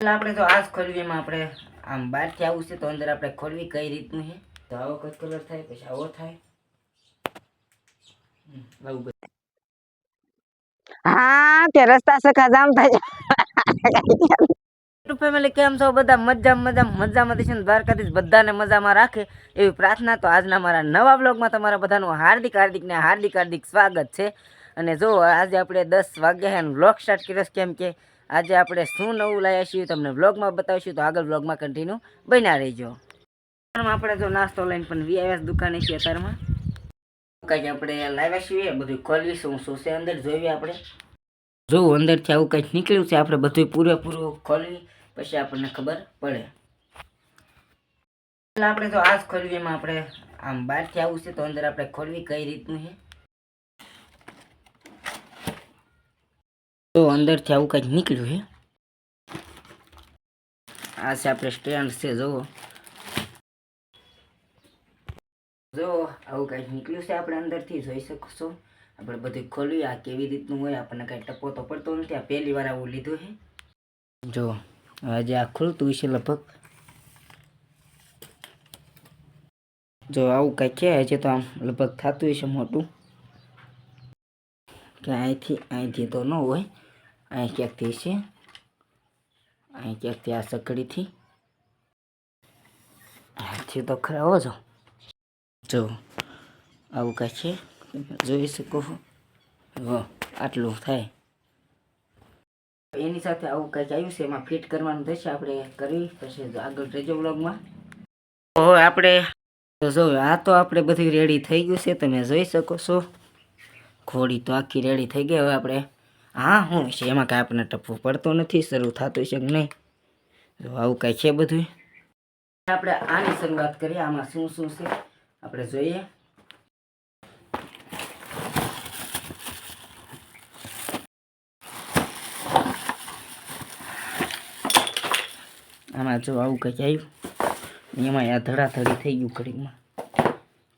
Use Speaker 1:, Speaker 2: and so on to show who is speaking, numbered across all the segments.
Speaker 1: આપણે તો આજ ખોલવી એમાં આપણે આમ બહારથી આવું છે તો અંદર આપણે ખોલવી કઈ રીતનું છે? તો આવો કઈ કલર થાય પછી આવો થાય. આવું બધું.
Speaker 2: હા તે રસ્તા સખા જામ થાય.
Speaker 1: ફેમિલી કેમ છો? બધા મજા મજા મજામાં છે બધાને મજામાં રાખે. એવી પ્રાર્થના તો આજના મારા નવા બ્લોગમાં તમારા બધાનું હાર્દિક હાર્દિક ને હાર્દિક હાર્દિક સ્વાગત છે. અને જો આજે આપણે દસ વાગ્યા બ્લોગ સ્ટાર્ટ કર્યો છે કેમ કે આજે આપણે શું નવું લાવ્યા છીએ તમને બ્લોગમાં બતાવીશું, તો આગળ બ્લોગમાં કન્ટિન્યુ બન્યા રહીજો. આપણે જો નાસ્તો લઈને પણ વીઆઈએસ દુકાને છીએ અત્યારમાં. કંઈક આપણે લાવ્યા છીએ બધું ખોલવીશું શું છે અંદર જોઈએ આપણે. જો અંદરથી આવું કંઈક નીકળ્યું છે, આપણે બધું પૂરેપૂરું ખોલવી પછી આપણને ખબર પડે. આપણે તો આ ખોલવી એમાં આપણે આમ બહારથી આવું છે, તો અંદર આપણે ખોલવી કઈ રીતનું છે? તો અંદરથી આવું કંઈક નીકળ્યું છે. આ છે આપણે સ્ટેન્ડ છે, જુઓ. જો આવું કંઈક નીકળ્યું છે આપણે અંદરથી, જોઈ શકશો આપણે બધું ખોલ્યું, આ કેવી રીતનું હોય, આપણને કાંઈ ટપો તો પડતો નથી. આ પહેલી વાર આવું લીધું છે. જો આજે આ ખુલતું છે લગભગ. જો આવું કંઈક છે, હજી તો આમ લગભગ થતું હશે મોટું. કે અહીંથી અહીંથી તો ન હોય અહીં ક્યાંકથી છે? અહીં ક્યાંકથી આ સકડીથી? અહીંથી તો ખરા, હો જો. આવું કાંઈ છે? જોઈ શકો હો. આટલું થાય. એની સાથે આવું કંઈક આવ્યું છે, એમાં ફિટ કરવાનું થશે, આપણે કરી પછી આગળ રહેજો બ્લોગમાં હવે આપણે જો, આ તો આપણે બધું રેડી થઈ ગયું છે, તમે જોઈ શકો છો. ઘોડી તો આખી રેડી થઈ ગઈ હવે આપણે. હા, હું છે, એમાં કાંઈ આપણને ટપવું પડતો નથી, શરૂ થતું છે કે નહીં? તો આવું કાંઈ છે બધું આપણે આની શરૂઆત કરીએ, આમાં શું શું છે? આપણે જોઈએ. આમાં જો આવું કંઈક આવ્યું. એમાં આ ધડાધડી થઈ ગયું ઘડીમાં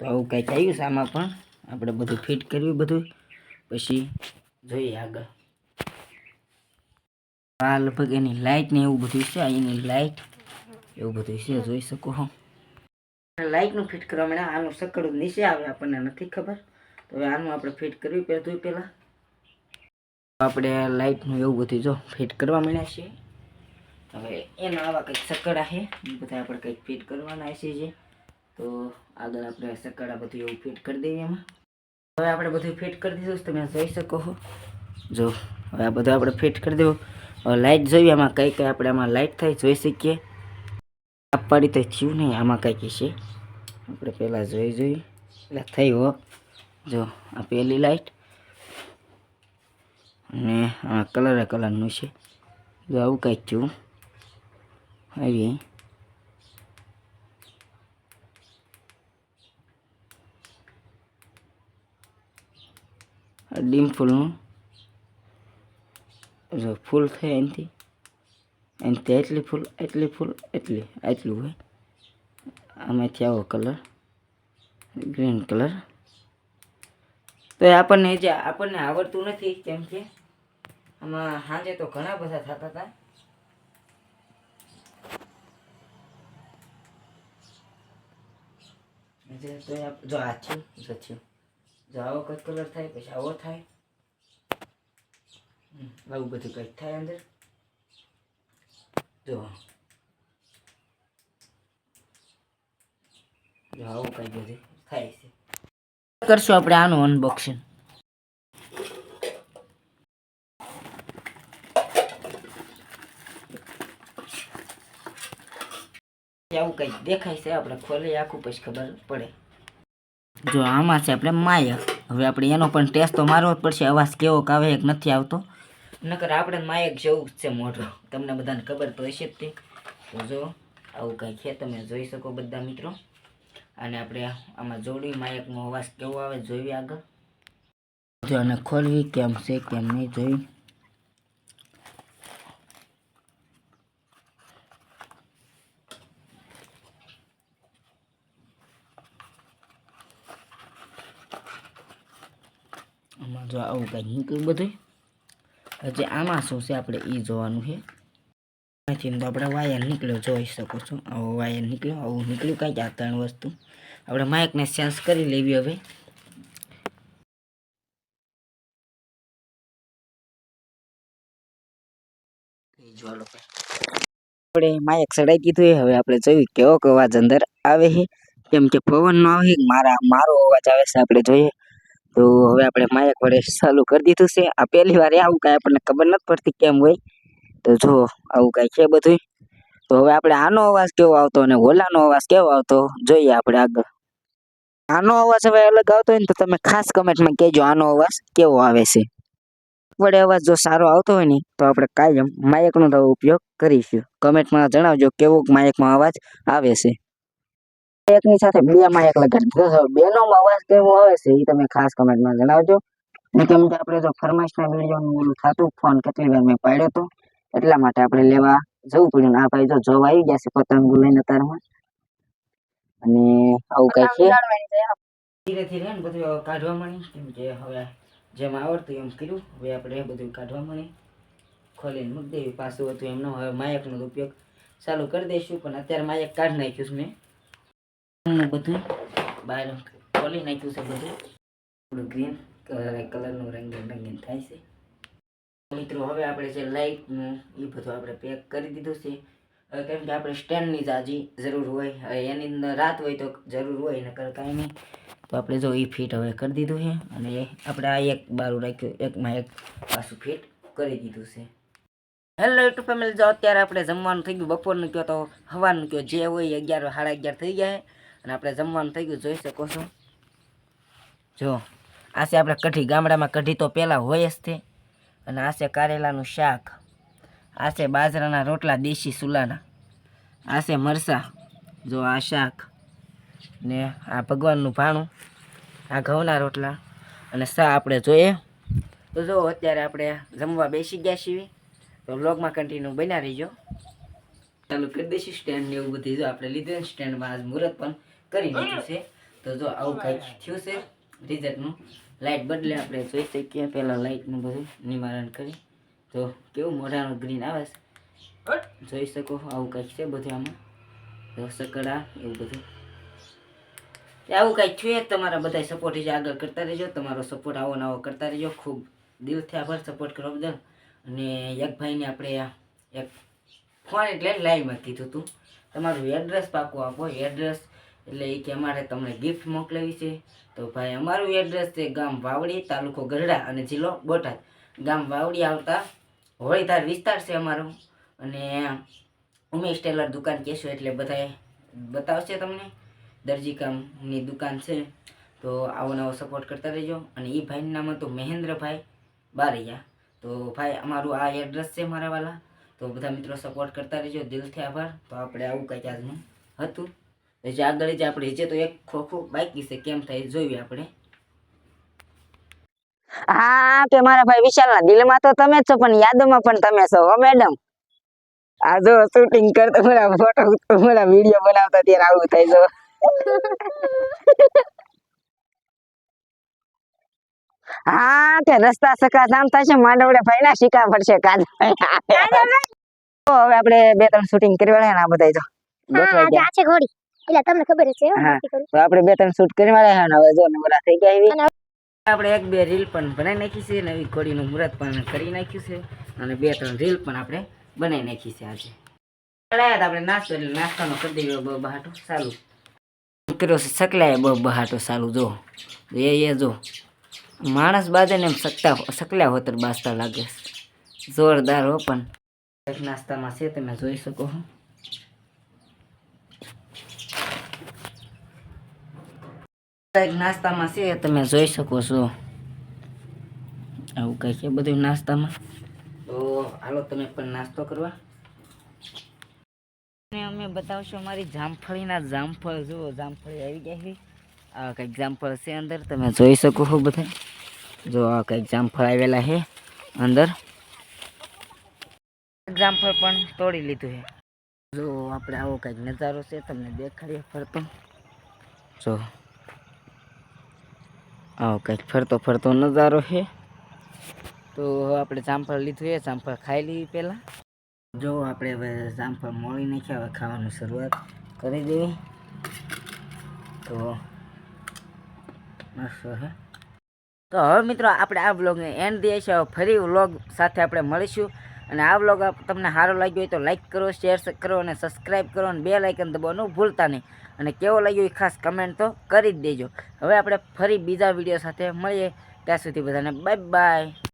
Speaker 1: તો આવું કંઈક આવ્યું છે આમાં પણ. આપણે બધું ફિટ કર્યું બધું પછી જોઈએ આગળ. આ લગભગ એની લાઇટ ને એવું બધું છે એની લાઇટ એવું બધું છે, જોઈ શકો હો. લાઇટનું ફિટ કરવા માંડ્યા આનું સકડું નીચે આવે, આપણને નથી ખબર. તો હવે આનું આપણે ફિટ કરવી પહેલું પહેલાં. આપણે લાઇટનું એવું બધું જો ફિટ કરવા માંડ્યા છીએ. હવે એના આવા કંઈક સકડા છે, એ બધા આપણે કંઈક ફિટ કરવાના છે જે. તો આગળ આપણે સકડા બધું એવું ફિટ કરી દઈએ એમાં. હવે આપણે બધું ફિટ કરી દીધું તમે જોઈ શકો છો. જો, હવે આ બધું આપણે ફિટ કરી દેવું. હવે લાઇટ જોઈએ, આમાં કઈ કઈ આપણે આમાં લાઇટ થાય, જોઈ શકીએ. આપવાડી તો થયું નહીં, આમાં કંઈક છે. આપણે પહેલાં જોઈ જોઈ. એટલે થઈ હો. જો, આ પહેલી લાઇટ અને આ કલર કલરનું છે. જો આવું કંઈક થયું. આવી. ડીમ ફૂલનું જો ફૂલ થાય એનાથી. એનાથી એટલી ફૂલ એટલી ફૂલ એટલી, આટલું હોય. આમાંથી આવો કલર ગ્રીન કલર તો એ આપણને જે આપણને આવડતું નથી કેમ કે આમાં સાંજે તો ઘણા બધા થતા હતા. જો આ થયું. જો આવો કંઈક કલર થાય, પછી આવો થાય. આવું બધું કંઈક થાય અંદર. જો. જો, આવું કંઈક બધું થાય છે. કરશું આપણે આનું અનબોક્સિંગ આવું કંઈક દેખાય છે, આપણે ખોલી આખું પછી ખબર પડે. જો આમાં છે આપણે માયક હવે આપણે એનો પણ ટેસ્ટ તો મારવો જ પડશે. અવાજ કેવો આવે એક નથી આવતો. નકર આપણે માયક જેવું જ છે મોટો તમને બધાને ખબર તો હશે જ તે. તો જો, આવું કંઈ છે. તમે જોઈ શકો બધા મિત્રો. અને આપણે આમાં જોડી માયકનો અવાજ કેવો આવે જોઈએ આગળ? જો આને ખોલવી કેમ છે, કેમ નહીં જોઈ આમાં જો આવું કંઈ નીકળ્યું બધું હજી આમાં શું છે આપણે એ જોવાનું છે. અહીંથી તો આપણે વાયર નીકળ્યો જોઈ શકો છો. આવો વાયર નીકળ્યો, આવું નીકળ્યું કાંઈ આ ત્રણ વસ્તુ. આપણે માઇકને સેન્સ કરી લેવી હવે. આપણે માયક ચડાઈ દીધું હવે આપણે જોયું કેવો અવાજ અંદર આવે છે. કેમ કે પવનનો આવે મારા, મારો અવાજ આવે છે. આપણે જોઈએ. તો હવે આપણે માયક વડે ચાલુ કરી દીધું છે. આ પહેલી વાર આવું કાંઈ આપણને ખબર નથી પડતી કેમ હોય. તો જો, આવું કાંઈ છે બધું તો હવે આપણે આનો અવાજ કેવો આવતો અને ઓલાનો અવાજ કેવો આવતો, જોઈએ આપણે આગળ. આનો અવાજ હવે અલગ આવતો હોય ને તો તમે ખાસ કમેન્ટમાં કહેજો આનો અવાજ કેવો આવે છે. વડે અવાજ જો સારો આવતો હોય ને, તો આપણે કાયમ માયકનો ઉપયોગ કરીશું. કમેન્ટમાં જણાવજો કેવો માયકમાં અવાજ આવે છે. એકની સાથે બે એક લગાડી દીધો બે નો અવાજ કેવો આવે છે એ તમે ખાસ કમેન્ટમાં જણાવજો. ને કેમ કે આપણે જો ફરમાઈશના વિડીયોનું થતું ફોન કેટલી વાર મેં પાડ્યો હતો એટલા માટે આપણે લેવા જવું પડ્યું. ને આ ભાઈ જો જોવા આવી ગયા છે પતંગ લઈને તારમાં. અને આવું કઈ છે? ધીરે ધીરે ને બધું કાઢવા મળી. કેમ કે હવે જેમ આવડતું એમ કર્યું. હવે આપણે એ બધું કાઢવા મળી. ખોલીને મૂકી દેવી. પાછું હતું એમનો હવે માયકનો જ ઉપયોગ ચાલુ કરી દઈશું. પણ અત્યારે માયક કાઢી નાખ્યું છે મેં. નું બધું? બહાર ખોલી નાખ્યું છે બધું? થોડું ગ્રીન કલર કલરનું રંગીન રંગીન થાય છે. મિત્રો, હવે આપણે જે લાઇટનું એ બધું આપણે પેક કરી દીધું છે. કેમ કે આપણે સ્ટેન્ડની જાજી જરૂર હોય એની અંદર રાત હોય તો જરૂર હોય, નકર કાંઈ નહીં. તો આપણે જો એ ફિટ હવે કરી દીધું છે, અને આપણે આ એક બારું રાખ્યું, એકમાં એક પાછું ફિટ કરી દીધું છે. હેલો યુટ્યુબ ફેમિલી જો અત્યારે આપણે જમવાનું થઈ ગયું, બપોરનું કહો તો હવાનું કહો જે હોય અગિયાર, સાડા અગિયાર થઈ ગયા અને આપણે જમવાનું થઈ ગયું, જોઈ શકો છો. જો, આ છે આપણે કઢી, ગામડામાં કઢી તો પહેલાં હોય જ તે. અને આ છે કારેલાનું શાક. આ છે બાજરાના રોટલા, દેશી સુલાના. આ છે મરસા જો, આ શાક. ને આ ભગવાનનું ભાણું, આ ઘઉંના રોટલા. અને સા આપણે જોઈએ. તો જો, અત્યારે આપણે જમવા બેસી ગયા છીએ. તો બ્લોગમાં કન્ટિન્યુ બન્યા રહીજો. ચાલુ કરી દઈશું સ્ટેન્ડ ને એવું બધું. જો, આપણે લીધું સ્ટેન્ડમાં આજ મુહૂર્ત પણ. કરી દીધું છે. તો જો આવું કંઈક થયું છે રિઝલ્ટનું. લાઇટ બદલે આપણે જોઈ શકીએ. પહેલાં લાઇટનું બધું નિવારણ કરી. તો કેવું મોઢાનું ગ્રીન આવે છે? જોઈ શકો આવું કંઈક છે બધું આમાં. તો સકડા એવું બધું. આવું કંઈક છે. તમારા બધા સપોર્ટ છે. આગળ કરતા રહેજો. તમારો સપોર્ટ આવો નવો કરતા રહેજો. ખૂબ દિલથી આભાર સપોર્ટ કરવા બદલ. અને એક ભાઈને આપણે એક ફોન એટલે લાઈવમાં કીધું હતું તમારું એડ્રેસ પાકું આપો. એડ્રેસ એટલે એ કે અમારે તમને ગિફ્ટ મોકલાવી છે. તો ભાઈ, અમારું એડ્રેસ છે ગામ વાવડી, તાલુકો ગરડા અને જિલ્લો બોટાદ. ગામ વાવડી આવતા હોળીધાર વિસ્તાર છે અમારો. અને ઉમેશ ટેલર દુકાન કહેશો એટલે બધાએ બતાવશે તમને. દરજી કામની દુકાન છે. તો આવો નવો સપોર્ટ કરતા રહેજો. અને એ ભાઈનું નામ હતું મહેન્દ્રભાઈ બારૈયા. તો ભાઈ, અમારું આ એડ્રેસ છે મારા વાલા. તો બધા મિત્રો સપોર્ટ કરતા રહેજો. દિલથી આભાર. તો આપણે આવું કંઈક આજનું હતું. તો જે આગળ જે આપણે જે તો એક ખોખું બાકી છે કેમ થાય જોઈએ આપણે.
Speaker 2: હા તે મારા ભાઈ વિશાલના દિલમાં તો તમે જ છો પણ યાદોમાં પણ તમે છો હો મેડમ. આ જો શૂટિંગ કરતો મારા ફોટો મારા વીડિયો બનાવતા ત્યારે આવું થાય જો. હા તે રસ્તા સકા જામ થશે માંડવડે ભાઈ ના શીખા પડશે કાજ હવે આપણે બે ત્રણ શૂટિંગ કરી વાળા ને આ બધા જો. હા
Speaker 3: આ છે ઘોડી. એટલે તમને ખબર છે
Speaker 2: આપણે બે ત્રણ શૂટ કરી વાળા હવે જો નવરા થઈ ગયા એવી.
Speaker 1: આપણે એક બે રીલ પણ બનાવી નાખી છે નવી ઘોડીનું મુહૂર્ત પણ કરી નાખ્યું છે અને બે ત્રણ રીલ પણ આપણે બનાવી નાખી છે આજે. હતા આપણે નાસ્તો એટલે નાસ્તાનો કરી દઈએ બહુ બહાટો ચાલુ કર્યો છે સકલાએ બહુ બહાટો ચાલુ જો. એ એ જો. માણસ બાજે ને એમ સકતા સકલ્યા હોતર બાસતા લાગે જોરદાર હો પણ. નાસ્તામાં છે તમે જોઈ શકો છો કંઈક નાસ્તામાં છે, તમે જોઈ શકો છો. આવું કંઈ છે બધું નાસ્તામાં? તો હાલો, તમે પણ નાસ્તો કરવા. અમે બતાવશું અમારી જામફળીના જામફળ. જુઓ, જામફળી આવી ગયા છે. આ કંઈક જામફળ છે અંદર, તમે જોઈ શકો છો બધા. જો, આ કંઈક જામફળ આવેલા છે અંદર. જામફળ પણ તોડી લીધું છે. જો, આપણે આવો કંઈક નજારો છે, તમને દેખાડીએ ફરતો. જો. આવો કંઈક ફરતો ફરતો નજારો છે. તો આપણે જામફળ લીધું છે. જામફળ ખાઈ લઈએ પહેલાં. જો આપણે હવે જામફળ મોળી નાખ્યા. હવે ખાવાની શરૂઆત કરી દેવી. તો મસ્ત હે. તો હવે મિત્રો, આપણે આ વ્લોગને એન્ડ દઈએ છીએ. ફરી વ્લોગ સાથે આપણે મળીશું. અને આ બ્લોગ તમને સારો લાગ્યો હોય તો લાઈક કરો શેર કરો અને સબસ્ક્રાઈબ કરો અને બે લાઇકન દબાવવાનું ભૂલતા નહીં. અને કેવો લાગ્યો એ ખાસ કમેન્ટ તો કરી જ દેજો. હવે આપણે ફરી બીજા વીડિયો સાથે મળીએ. ત્યાં સુધી બધાને બાય બાય